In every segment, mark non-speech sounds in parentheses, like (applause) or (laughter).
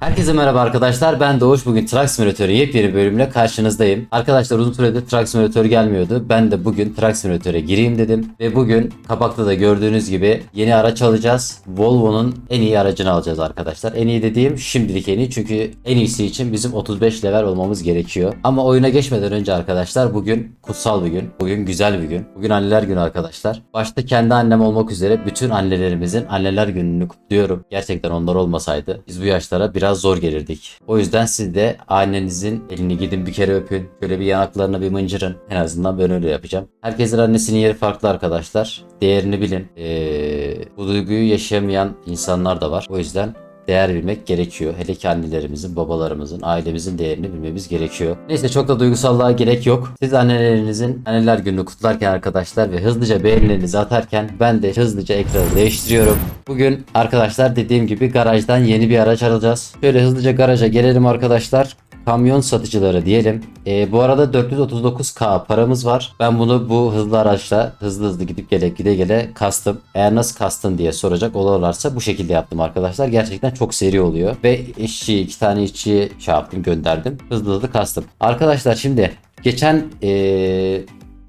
Herkese merhaba arkadaşlar. Ben Doğuş. Bugün Truck Simulator'ı yepyeni bölümle karşınızdayım. Arkadaşlar uzun süredir Truck Simulator gelmiyordu. Ben de bugün Truck Simulator'a gireyim dedim. Ve bugün kapakta da gördüğünüz gibi yeni araç alacağız. Volvo'nun en iyi aracını alacağız arkadaşlar. En iyi dediğim şimdilik en iyi. Çünkü en iyisi için bizim 35 level olmamız gerekiyor. Ama oyuna geçmeden önce arkadaşlar bugün kutsal bir gün. Bugün güzel bir gün. Bugün anneler günü arkadaşlar. Başta kendi annem olmak üzere bütün annelerimizin anneler gününü kutluyorum. Gerçekten onlar olmasaydı biz bu yaşlara biraz zor gelirdik. O yüzden siz de annenizin elini gidin bir kere öpün. Şöyle bir yanaklarına bir mıncırın. En azından ben öyle yapacağım. Herkesin annesinin yeri farklı arkadaşlar. Değerini bilin. Ee, bu duyguyu yaşayamayan insanlar da var. O yüzden değer bilmek gerekiyor. Hele ki annelerimizin, babalarımızın, ailemizin değerini bilmemiz gerekiyor. Neyse çok da duygusallığa gerek yok. Siz annelerinizin anneler gününü kutlarken arkadaşlar ve hızlıca beğenilerinizi atarken ben de hızlıca ekranı değiştiriyorum. Bugün arkadaşlar dediğim gibi garajdan yeni bir araç alacağız. Şöyle hızlıca garaja gelelim arkadaşlar kamyon satıcıları diyelim. Ee, bu arada 439k paramız var. Ben bunu bu hızlı araçla hızlı hızlı gidip gele gide gele kastım. Eğer nasıl kastın diye soracak olurlarsa bu şekilde yaptım arkadaşlar. Gerçekten çok seri oluyor. Ve işçi iki tane işçiyi şey yaptım gönderdim. Hızlı hızlı kastım. Arkadaşlar şimdi geçen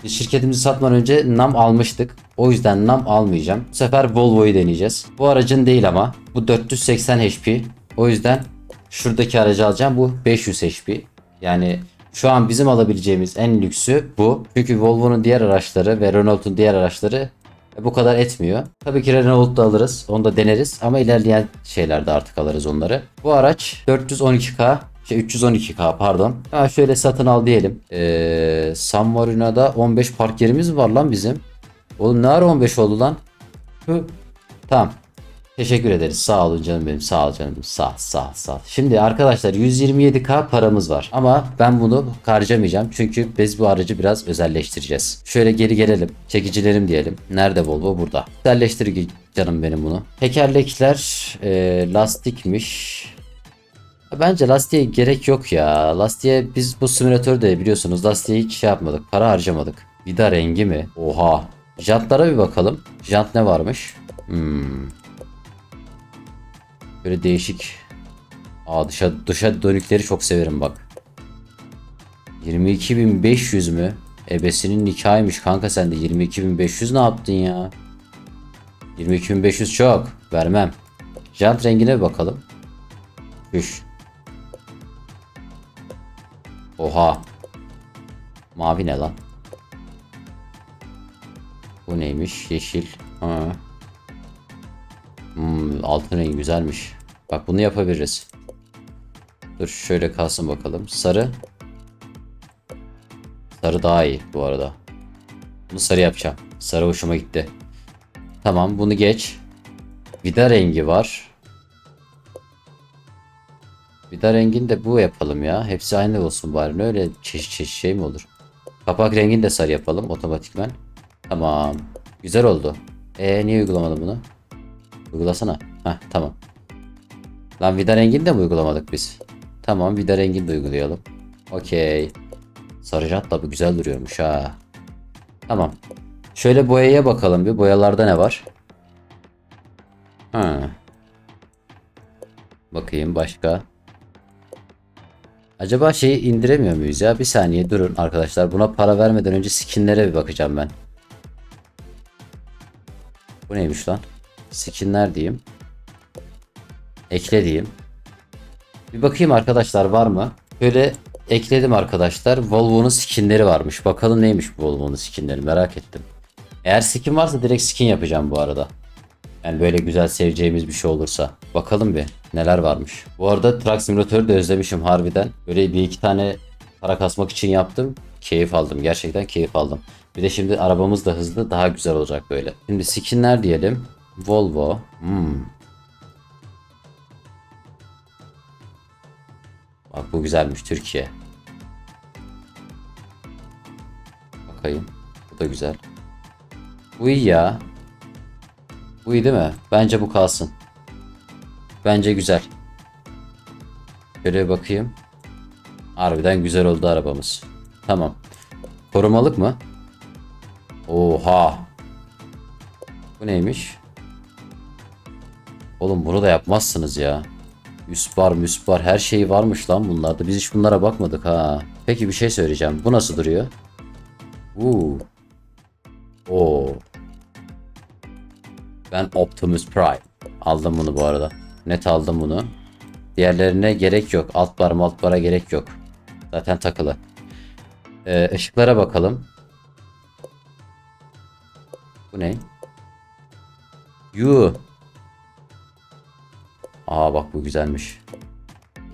biz şirketimizi satmadan önce NAM almıştık. O yüzden NAM almayacağım. Bu sefer Volvo'yu deneyeceğiz. Bu aracın değil ama. Bu 480 HP. O yüzden şuradaki aracı alacağım. Bu 500 HP. Yani şu an bizim alabileceğimiz en lüksü bu. Çünkü Volvo'nun diğer araçları ve Renault'un diğer araçları bu kadar etmiyor. Tabii ki Renault da alırız. Onu da deneriz. Ama ilerleyen şeylerde artık alırız onları. Bu araç 412K şey 312K pardon. Ha şöyle satın al diyelim. Ee, San Marino'da 15 park yerimiz var lan bizim. Oğlum ne ara 15 oldu lan? Hı. Tamam. Teşekkür ederiz. Sağ olun canım benim. Sağ ol canım. Sağ sağ sağ. Şimdi arkadaşlar 127k paramız var. Ama ben bunu harcamayacağım. Çünkü biz bu aracı biraz özelleştireceğiz. Şöyle geri gelelim. Çekicilerim diyelim. Nerede Volvo? Burada. Özelleştir canım benim bunu. Tekerlekler e, lastikmiş. Bence lastiğe gerek yok ya. Lastiğe biz bu simülatörde biliyorsunuz lastiğe hiç şey yapmadık. Para harcamadık. Vida rengi mi? Oha. Jantlara bir bakalım. Jant ne varmış? Hmm. Böyle değişik. Aa dışa, dışa dönükleri çok severim bak. 22.500 mü? Ebesinin nikahıymış kanka sen de 22.500 ne yaptın ya? 22.500 çok. Vermem. Jant rengine bakalım. Üş. Oha. Mavi ne lan? Bu neymiş? Yeşil. Ha. Hmm, altın rengi güzelmiş. Bak bunu yapabiliriz. Dur şöyle kalsın bakalım. Sarı. Sarı daha iyi bu arada. Bunu sarı yapacağım. Sarı hoşuma gitti. Tamam bunu geç. Vida rengi var. Vida rengini de bu yapalım ya. Hepsi aynı olsun bari. Öyle çeşit çeşit şey mi olur? Kapak rengini de sarı yapalım otomatikman. Tamam. Güzel oldu. E niye uygulamadım bunu? Uygulasana. Heh tamam. Lan vida rengini de mi uygulamadık biz? Tamam vida rengini de uygulayalım. Okey. Sarı jant da bu güzel duruyormuş ha. Tamam. Şöyle boyaya bakalım bir. Boyalarda ne var? Ha. Bakayım başka. Acaba şeyi indiremiyor muyuz ya? Bir saniye durun arkadaşlar. Buna para vermeden önce skinlere bir bakacağım ben. Bu neymiş lan? Skinler diyeyim. Ekle diyeyim. Bir bakayım arkadaşlar var mı? Böyle ekledim arkadaşlar. Volvo'nun skinleri varmış. Bakalım neymiş bu Volvo'nun skinleri merak ettim. Eğer skin varsa direkt skin yapacağım bu arada. Yani böyle güzel seveceğimiz bir şey olursa. Bakalım bir neler varmış. Bu arada Truck Simulator'ı da özlemişim harbiden. Böyle bir iki tane para kasmak için yaptım. Keyif aldım. Gerçekten keyif aldım. Bir de şimdi arabamız da hızlı daha güzel olacak böyle. Şimdi skinler diyelim. Volvo. Hmm. Bak bu güzelmiş Türkiye. Bakayım. Bu da güzel. Bu iyi ya. Bu iyi değil mi? Bence bu kalsın. Bence güzel. Şöyle bakayım. Harbiden güzel oldu arabamız. Tamam. Korumalık mı? Oha. Bu neymiş? Oğlum bunu da yapmazsınız ya. Üst bar, müst her şey varmış lan bunlarda. Biz hiç bunlara bakmadık ha. Peki bir şey söyleyeceğim. Bu nasıl duruyor? Uuu. Oo. Ben Optimus Prime. Aldım bunu bu arada. Net aldım bunu. Diğerlerine gerek yok. Alt bar alt bara gerek yok. Zaten takılı. Ee, ışıklara bakalım. Bu ne? Yu. Aa bak bu güzelmiş.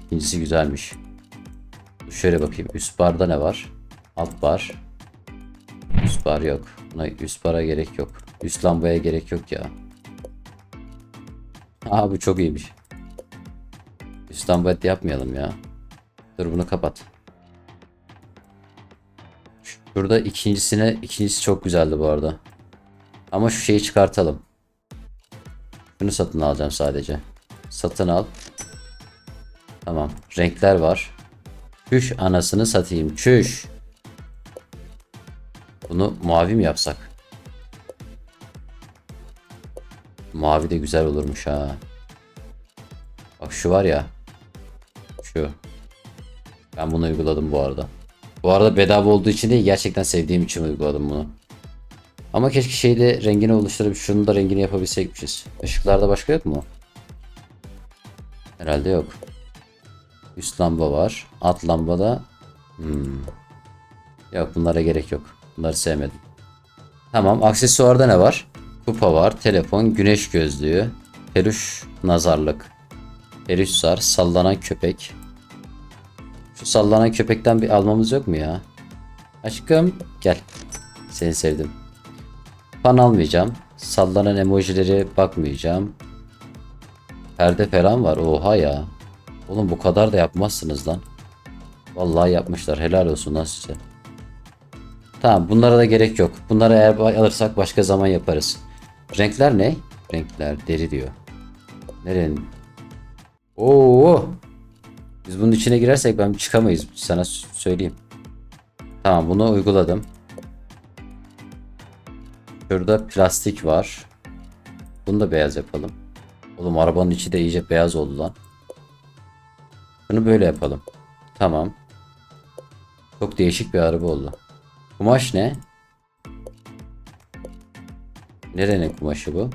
İkincisi güzelmiş. Şöyle bakayım. Üst barda ne var? Alt bar. Üst bar yok. Buna üst bara gerek yok. Üst lambaya gerek yok ya. Aa bu çok iyiymiş. Üst lamba yapmayalım ya. Dur bunu kapat. Şurada ikincisine ikincisi çok güzeldi bu arada. Ama şu şeyi çıkartalım. Şunu satın alacağım sadece. Satın al. Tamam. Renkler var. Çüş anasını satayım. Çüş. Bunu mavi mi yapsak? Mavi de güzel olurmuş ha. Bak şu var ya. Şu. Ben bunu uyguladım bu arada. Bu arada bedava olduğu için değil gerçekten sevdiğim için uyguladım bunu. Ama keşke şeyde rengini oluşturup şunun da rengini yapabilseymişiz. Işıklarda başka yok mu? Herhalde yok. Üst lamba var. Alt lambada hmm. Yok bunlara gerek yok. Bunları sevmedim. Tamam aksesuarda ne var? Kupa var, telefon, güneş gözlüğü, peluş nazarlık, peluş zar, sallanan köpek. Şu sallanan köpekten bir almamız yok mu ya? Aşkım gel. Seni sevdim. Fan almayacağım. Sallanan emojileri bakmayacağım. Perde falan var. Oha ya. Oğlum bu kadar da yapmazsınız lan. Vallahi yapmışlar. Helal olsun lan size. Tamam bunlara da gerek yok. Bunları eğer alırsak başka zaman yaparız. Renkler ne? Renkler deri diyor. Nerenin? Oo. Biz bunun içine girersek ben çıkamayız. Sana söyleyeyim. Tamam bunu uyguladım. Şurada plastik var. Bunu da beyaz yapalım. Oğlum arabanın içi de iyice beyaz oldu lan. Bunu böyle yapalım. Tamam. Çok değişik bir araba oldu. Kumaş ne? Nerenin kumaşı bu?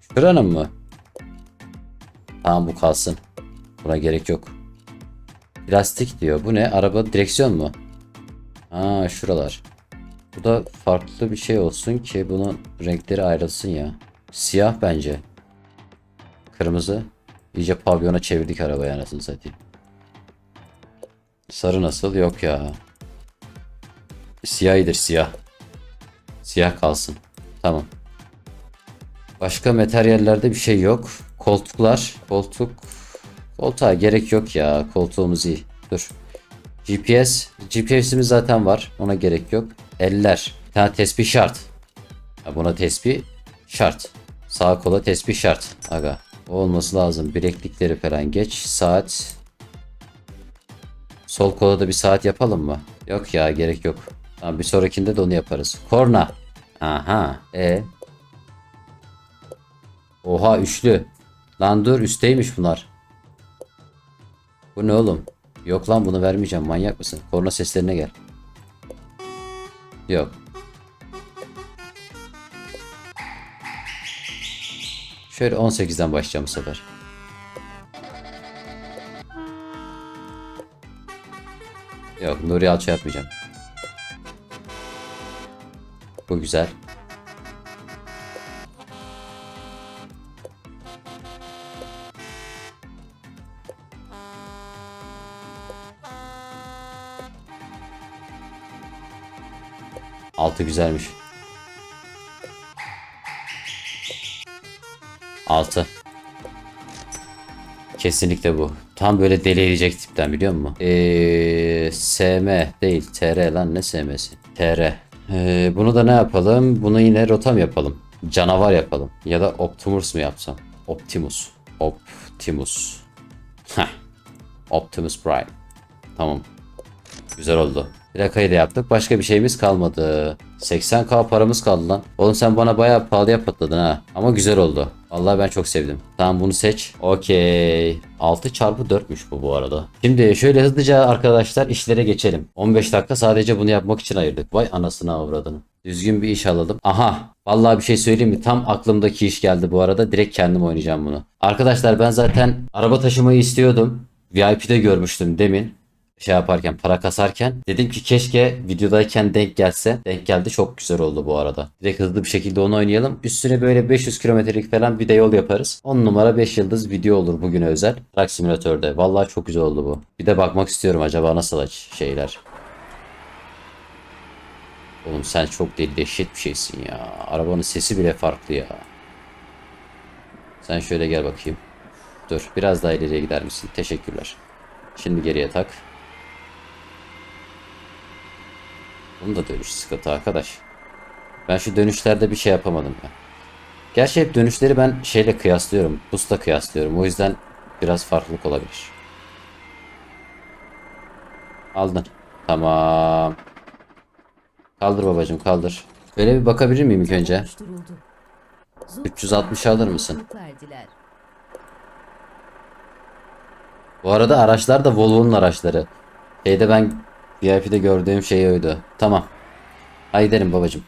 Şuranın mı? Tamam bu kalsın. Buna gerek yok. Plastik diyor. Bu ne? Araba direksiyon mu? Aa şuralar. Bu da farklı bir şey olsun ki bunun renkleri ayrılsın ya. Siyah bence. Kırmızı. İyice pavyona çevirdik arabayı anasını satayım. Sarı nasıl? Yok ya. Siyah iyidir siyah. Siyah kalsın. Tamam. Başka materyallerde bir şey yok. Koltuklar. Koltuk. Koltuğa gerek yok ya. Koltuğumuz iyi. Dur. GPS. GPS'imiz zaten var. Ona gerek yok. Eller. Bir tane tespih şart. Buna tespih şart. Sağ kola tespih şart. Aga. Olması lazım. Bileklikleri falan geç. Saat. Sol kola da bir saat yapalım mı? Yok ya gerek yok. Tamam bir sonrakinde de onu yaparız. Korna. Aha. E. Oha üçlü. Lan dur üstteymiş bunlar. Bu ne oğlum? Yok lan bunu vermeyeceğim manyak mısın? Korna seslerine gel. Yok. Şöyle 18'den başlayacağım bu sefer. Yok Nuri Alço yapmayacağım. Bu güzel. Altı güzelmiş. Altı. Kesinlikle bu. Tam böyle deli edecek tipten biliyor musun? Ee, SM değil. TR lan ne SM'si? TR. Ee, bunu da ne yapalım? Bunu yine rotam yapalım. Canavar yapalım. Ya da Optimus mu yapsam? Optimus. Optimus. Heh. Optimus Prime. Tamam. Güzel oldu. Plakayı da yaptık. Başka bir şeyimiz kalmadı. 80k paramız kaldı lan. Oğlum sen bana bayağı pahalıya patladın ha. Ama güzel oldu. Vallahi ben çok sevdim. Tamam bunu seç. Okey. 6 çarpı 4'müş bu bu arada. Şimdi şöyle hızlıca arkadaşlar işlere geçelim. 15 dakika sadece bunu yapmak için ayırdık. Vay anasını avradını. Düzgün bir iş alalım. Aha. Vallahi bir şey söyleyeyim mi? Tam aklımdaki iş geldi bu arada. Direkt kendim oynayacağım bunu. Arkadaşlar ben zaten araba taşımayı istiyordum. VIP'de görmüştüm demin şey yaparken para kasarken dedim ki keşke videodayken denk gelse. Denk geldi çok güzel oldu bu arada. Direkt hızlı bir şekilde onu oynayalım. Üstüne böyle 500 kilometrelik falan bir de yol yaparız. 10 numara 5 yıldız video olur bugüne özel. Truck Simulator'da. Vallahi çok güzel oldu bu. Bir de bakmak istiyorum acaba nasıl aç şeyler. Oğlum sen çok deli dehşet bir şeysin ya. Arabanın sesi bile farklı ya. Sen şöyle gel bakayım. Dur biraz daha ileriye gider misin? Teşekkürler. Şimdi geriye tak. Bunun da dönüş sıkıntı arkadaş. Ben şu dönüşlerde bir şey yapamadım ya. Gerçi hep dönüşleri ben şeyle kıyaslıyorum. Boost'la kıyaslıyorum. O yüzden biraz farklılık olabilir. Aldın. Tamam. Kaldır babacım kaldır. Böyle bir bakabilir miyim ilk önce? oluşturuldu. Zul 360 alır mısın? Bu arada araçlar da Volvo'nun araçları. Şeyde ben VIP'de gördüğüm şey oydu. Tamam. Haydi gidelim babacım.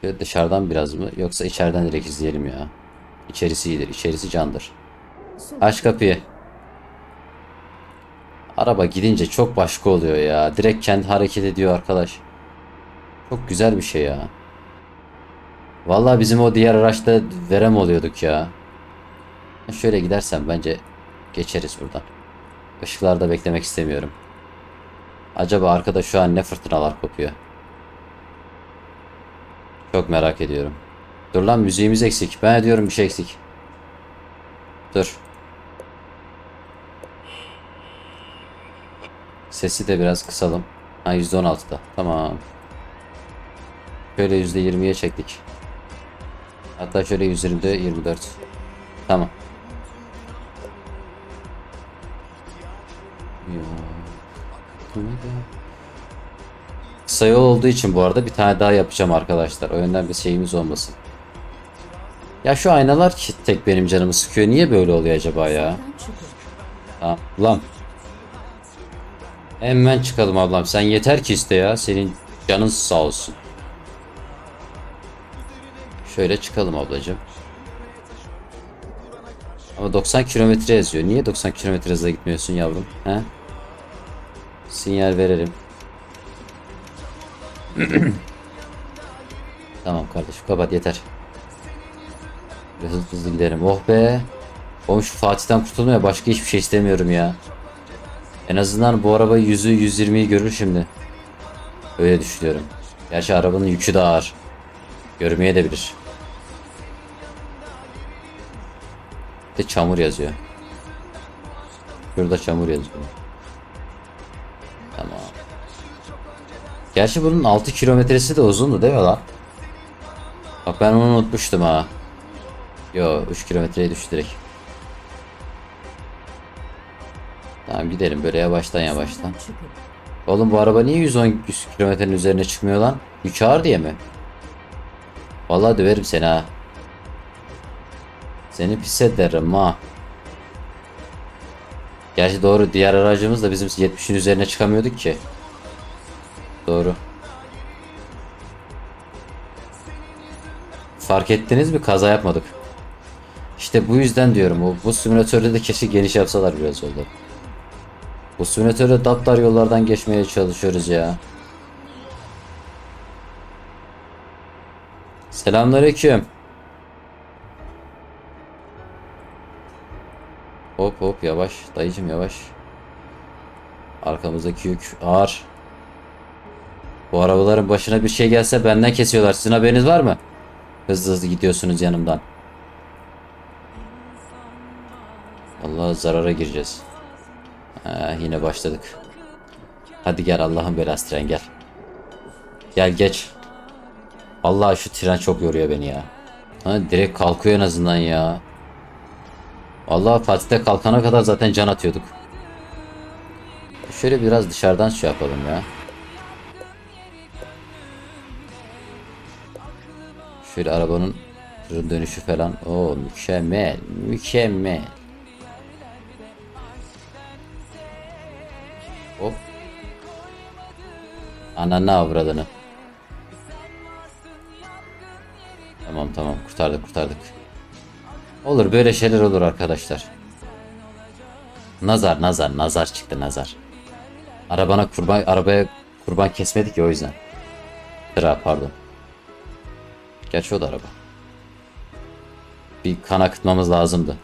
Şöyle dışarıdan biraz mı? Yoksa içeriden direkt izleyelim ya. İçerisi iyidir. İçerisi candır. Aç kapıyı. Araba gidince çok başka oluyor ya. Direkt kendi hareket ediyor arkadaş. Çok güzel bir şey ya. Vallahi bizim o diğer araçta verem oluyorduk ya. Şöyle gidersem bence geçeriz buradan. Işıklarda beklemek istemiyorum. Acaba arkada şu an ne fırtınalar kopuyor? Çok merak ediyorum. Dur lan müziğimiz eksik. Ben diyorum bir şey eksik. Dur. Sesi de biraz kısalım. Ha %16'da. Tamam. Şöyle %20'ye çektik. Hatta şöyle 120'de 24. Tamam. Ya. Kısa yol olduğu için bu arada bir tane daha yapacağım arkadaşlar. O yönden bir şeyimiz olmasın. Ya şu aynalar ki tek benim canımı sıkıyor. Niye böyle oluyor acaba ya? Tamam. Ulan. Hemen çıkalım ablam. Sen yeter ki iste ya. Senin canın sağ olsun. Şöyle çıkalım ablacığım. Ama 90 kilometre yazıyor. Niye 90 kilometre hızla gitmiyorsun yavrum? He? Sinyal verelim. (clears throat) tamam kardeşim kapat yeter. Biraz hızlı hızlı gidelim. Oh be. Oğlum şu Fatih'ten kurtulmaya başka hiçbir şey istemiyorum ya. En azından bu araba 100'ü 120'yi görür şimdi. Öyle düşünüyorum. Gerçi arabanın yükü de ağır. Görmeye de bilir. Bir de çamur yazıyor. Şurada çamur yazıyor. Tamam. Gerçi bunun 6 kilometresi de uzundu değil mi lan? Bak ben onu unutmuştum ha. Yo 3 kilometreye düştü direkt. Tamam gidelim böyle yavaştan yavaştan. Oğlum bu araba niye 110 100 kilometrenin üzerine çıkmıyor lan? Yük ağır diye mi? Vallahi döverim seni ha. Seni pis ederim ha. Gerçi doğru diğer aracımız da bizim 70'in üzerine çıkamıyorduk ki. Doğru. Fark ettiniz mi? Kaza yapmadık. İşte bu yüzden diyorum. Bu, bu simülatörde de keşke geniş yapsalar biraz oldu. Bu simülatörde daptar yollardan geçmeye çalışıyoruz ya. Selamünaleyküm. Yavaş dayıcım yavaş. Arkamızdaki yük ağır. Bu arabaların başına bir şey gelse benden kesiyorlar. Sizin haberiniz var mı? Hızlı hızlı gidiyorsunuz yanımdan. Allah zarara gireceğiz. Ha, yine başladık. Hadi gel Allah'ın belası tren gel. Gel geç. Allah şu tren çok yoruyor beni ya. Ha, direkt kalkıyor en azından ya. Allah Fatih'te kalkana kadar zaten can atıyorduk. Şöyle biraz dışarıdan şey yapalım ya. Şöyle arabanın dönüşü falan. O mükemmel. Mükemmel. Hop. Ananı avradını. Tamam tamam kurtardık kurtardık. Olur böyle şeyler olur arkadaşlar. Nazar nazar nazar çıktı nazar. Arabana kurban arabaya kurban kesmedik ya o yüzden. Tıra pardon. Gerçi o da araba. Bir kan akıtmamız lazımdı.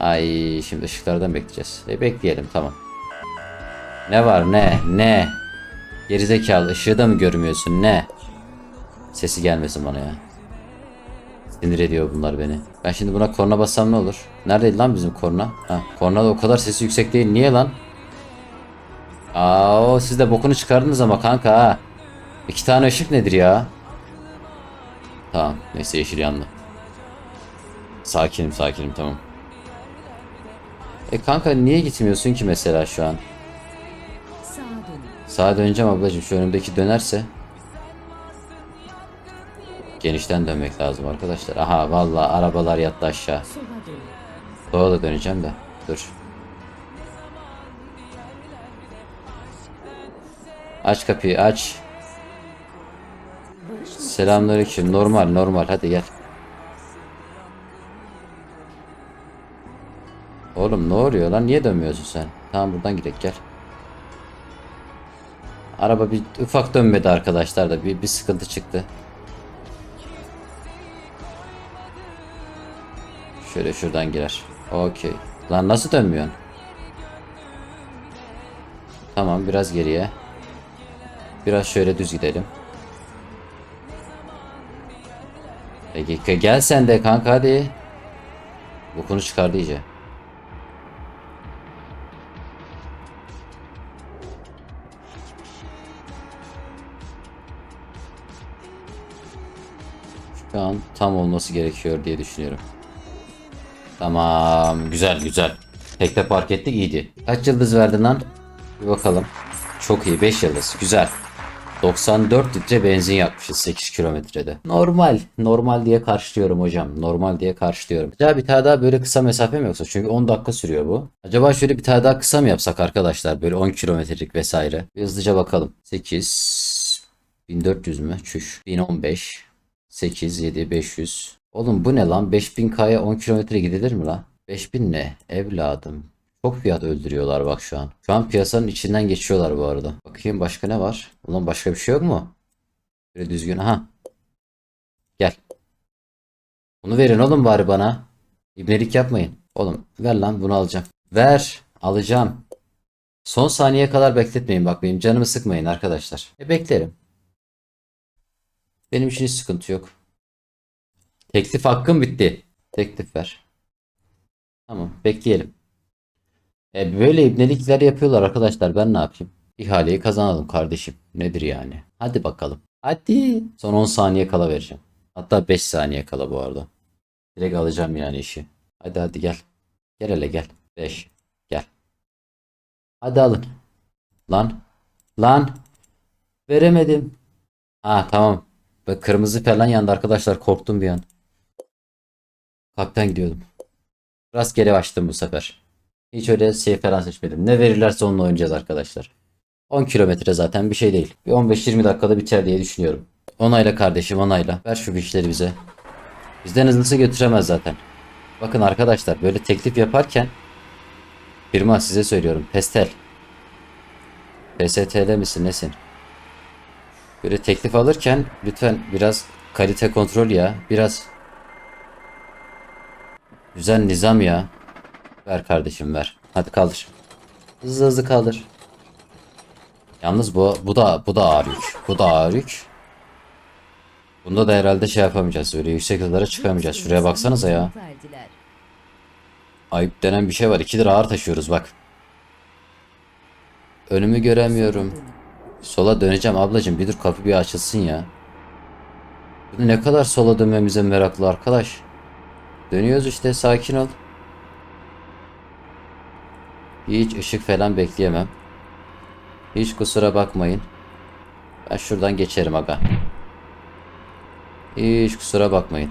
Ay şimdi ışıklardan bekleyeceğiz. E bekleyelim tamam. Ne var ne ne? Gerizekalı ışığı da mı görmüyorsun ne? Sesi gelmesin bana ya. Sinir ediyor bunlar beni. Ben şimdi buna korna bassam ne olur? Neredeydi lan bizim korna? Ha, korna da o kadar sesi yüksek değil. Niye lan? Aa, siz de bokunu çıkardınız ama kanka ha. İki tane ışık nedir ya? Tamam. Neyse yeşil yandı. Sakinim sakinim tamam. E kanka niye gitmiyorsun ki mesela şu an? Sağa döneceğim ablacığım. Şu önümdeki dönerse. Genişten dönmek lazım arkadaşlar. Aha vallahi arabalar yattı aşağı. Sola da döneceğim de. Dur. Aç kapıyı aç. Selamünaleyküm. Normal normal hadi gel. Oğlum ne oluyor lan? Niye dönmüyorsun sen? Tamam buradan gidelim gel. Araba bir ufak dönmedi arkadaşlar da bir, bir sıkıntı çıktı. Şöyle şuradan girer. Okey. Lan nasıl dönmüyorsun? Tamam biraz geriye. Biraz şöyle düz gidelim. Peki gel sen de kanka hadi. Bu konu çıkardı iyice. Şu an tam olması gerekiyor diye düşünüyorum. Tamam güzel güzel. Tekte park ettik iyiydi. Kaç yıldız verdin lan? Bir bakalım. Çok iyi 5 yıldız güzel. 94 litre benzin yakmışız 8 kilometrede. Normal. Normal diye karşılıyorum hocam. Normal diye karşılıyorum. Acaba bir tane daha böyle kısa mesafe mi yoksa? Çünkü 10 dakika sürüyor bu. Acaba şöyle bir tane daha kısa mı yapsak arkadaşlar? Böyle 10 kilometrelik vesaire. Bir hızlıca bakalım. 8 1400 mü? Çüş. 1015 8 7 500. Oğlum bu ne lan? 5000K'ya 10 kilometre gidilir mi lan? 5000 ne? Evladım. Çok fiyat öldürüyorlar bak şu an. Şu an piyasanın içinden geçiyorlar bu arada. Bakayım başka ne var? Ulan başka bir şey yok mu? Böyle düzgün. Aha. Gel. Bunu verin oğlum bari bana. İbnelik yapmayın. Oğlum ver lan bunu alacağım. Ver. Alacağım. Son saniyeye kadar bekletmeyin bak benim canımı sıkmayın arkadaşlar. E beklerim. Benim için hiç sıkıntı yok. Teklif hakkım bitti. Teklif ver. Tamam bekleyelim. E böyle ibnelikler yapıyorlar arkadaşlar. Ben ne yapayım? İhaleyi kazanalım kardeşim. Nedir yani? Hadi bakalım. Hadi. Son 10 saniye kala vereceğim. Hatta 5 saniye kala bu arada. Direkt alacağım yani işi. Hadi hadi gel. Gel hele gel. 5. Gel. Hadi alın. Lan. Lan. Veremedim. Ha tamam. Kırmızı falan yandı arkadaşlar. Korktum bir an. Kalpten gidiyordum. Rastgele açtım bu sefer. Hiç öyle şey falan seçmedim. Ne verirlerse onunla oynayacağız arkadaşlar. 10 kilometre zaten bir şey değil. Bir 15-20 dakikada biter diye düşünüyorum. Onayla kardeşim onayla. Ver şu fişleri bize. Bizden hızlısı götüremez zaten. Bakın arkadaşlar böyle teklif yaparken firma size söylüyorum. Pestel. PSTL misin nesin? Böyle teklif alırken lütfen biraz kalite kontrol ya. Biraz düzen nizam ya. Ver kardeşim ver. Hadi kaldır. Hızlı hızlı kaldır. Yalnız bu bu da bu da ağır yük. Bu da ağır yük. Bunda da herhalde şey yapamayacağız. Öyle yüksek hızlara çıkamayacağız. Şuraya baksanıza ya. Ayıp denen bir şey var. 2 lira ağır taşıyoruz bak. Önümü göremiyorum. Sola döneceğim ablacığım. Bir dur kapı bir açılsın ya. Ne kadar sola dönmemize meraklı arkadaş. Dönüyoruz işte sakin ol. Hiç ışık falan bekleyemem. Hiç kusura bakmayın. Ben şuradan geçerim aga. Hiç kusura bakmayın.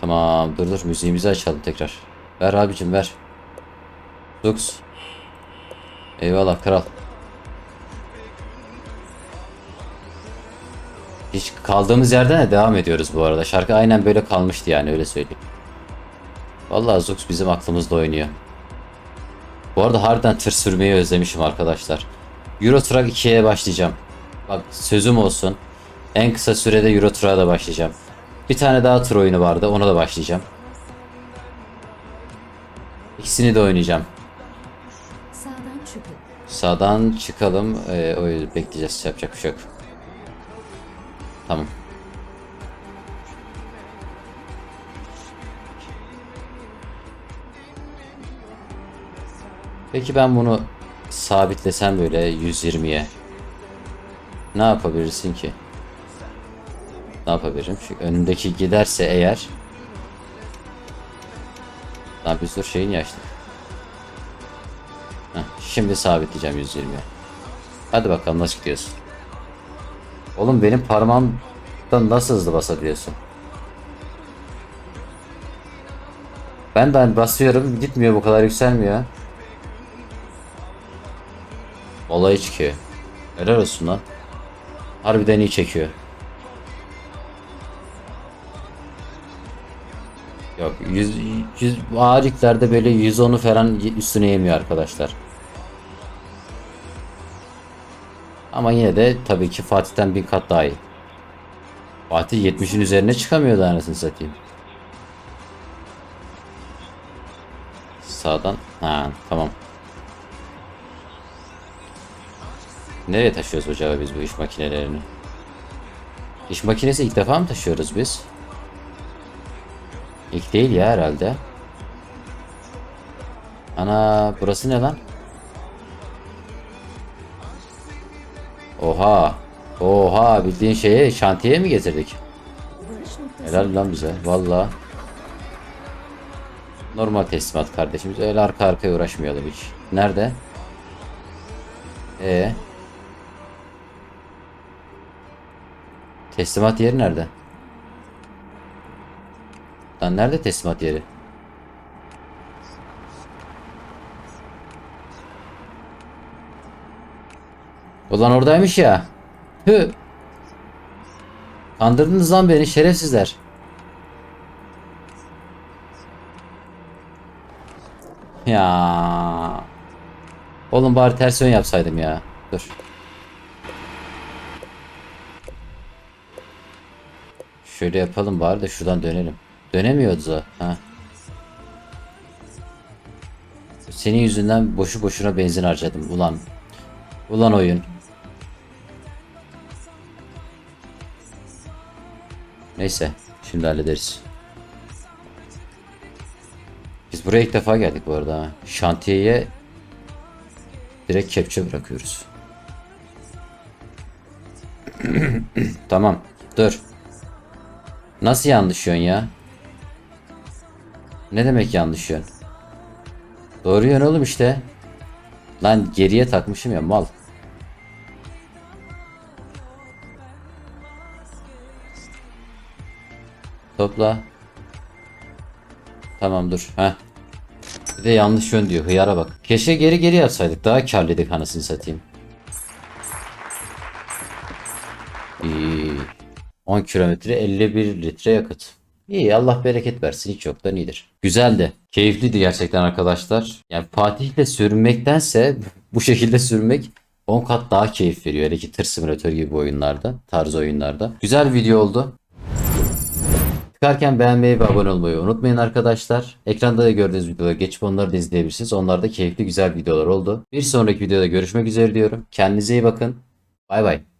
Tamam dur dur müziğimizi açalım tekrar. Ver abicim ver. Lux. Eyvallah kral. Hiç kaldığımız yerden de devam ediyoruz bu arada. Şarkı aynen böyle kalmıştı yani öyle söyleyeyim. Vallahi Zux bizim aklımızda oynuyor. Bu arada harbiden tır sürmeyi özlemişim arkadaşlar. Euro Truck 2'ye başlayacağım. Bak sözüm olsun. En kısa sürede Euro Truck'a da başlayacağım. Bir tane daha tır oyunu vardı. Ona da başlayacağım. İkisini de oynayacağım. Sağdan çıkalım. Ee, o yüzden bekleyeceğiz. Yapacak bir şey yok. Tamam. Peki ben bunu sabitlesem böyle 120'ye. Ne yapabilirsin ki? Ne yapabilirim? Şu önündeki giderse eğer Lan bir sürü şeyini açtık. Heh, şimdi sabitleyeceğim 120'ye. Hadi bakalım nasıl gidiyorsun. Oğlum benim parmağımdan nasıl hızlı basabiliyorsun? Ben de hani basıyorum gitmiyor bu kadar yükselmiyor. Olay çıkıyor. Helal olsun lan. Harbiden iyi çekiyor. Yok 100, 100 ağır böyle 110'u falan üstüne yemiyor arkadaşlar. Ama yine de tabii ki Fatih'ten bin kat daha iyi. Fatih 70'in üzerine çıkamıyordu anasını satayım. Sağdan. Ha tamam. Nereye taşıyoruz acaba biz bu iş makinelerini? İş makinesi ilk defa mı taşıyoruz biz? İlk değil ya herhalde. Ana burası ne lan? Oha. Oha bildiğin şeye şantiye mi getirdik? Helal lan bize valla. Normal teslimat kardeşimiz. Öyle arka arkaya uğraşmayalım hiç. Nerede? Ee. Teslimat yeri nerede? Lan nerede teslimat yeri? Ulan oradaymış ya. Hı. Kandırdınız lan beni şerefsizler. Ya. Oğlum bari ters yön yapsaydım ya. Dur. Şöyle yapalım bari de şuradan dönelim. Dönemiyoruz o. Ha. Senin yüzünden boşu boşuna benzin harcadım ulan. Ulan oyun. Neyse, şimdi hallederiz. Biz buraya ilk defa geldik bu arada. Şantiyeye direkt kepçe bırakıyoruz. (clears throat) tamam, dur. Nasıl yanlış yön ya? Ne demek yanlış yön? Doğru yön oğlum işte. Lan geriye takmışım ya mal. Topla. Tamam dur. Heh. Bir de yanlış yön diyor. Hıyara bak. Keşke geri geri yapsaydık. Daha karlıydık anasını satayım. İyi. 10 kilometre 51 litre yakıt. İyi Allah bereket versin hiç yoktan iyidir. Güzeldi. Keyifliydi gerçekten arkadaşlar. Yani Fatih'le sürünmektense bu şekilde sürmek 10 kat daha keyif veriyor. Hele ki tır simülatör gibi oyunlarda, tarz oyunlarda. Güzel video oldu. Çıkarken beğenmeyi ve abone olmayı unutmayın arkadaşlar. Ekranda da gördüğünüz videoları geçip onları da izleyebilirsiniz. Onlar da keyifli güzel videolar oldu. Bir sonraki videoda görüşmek üzere diyorum. Kendinize iyi bakın. Bay bay.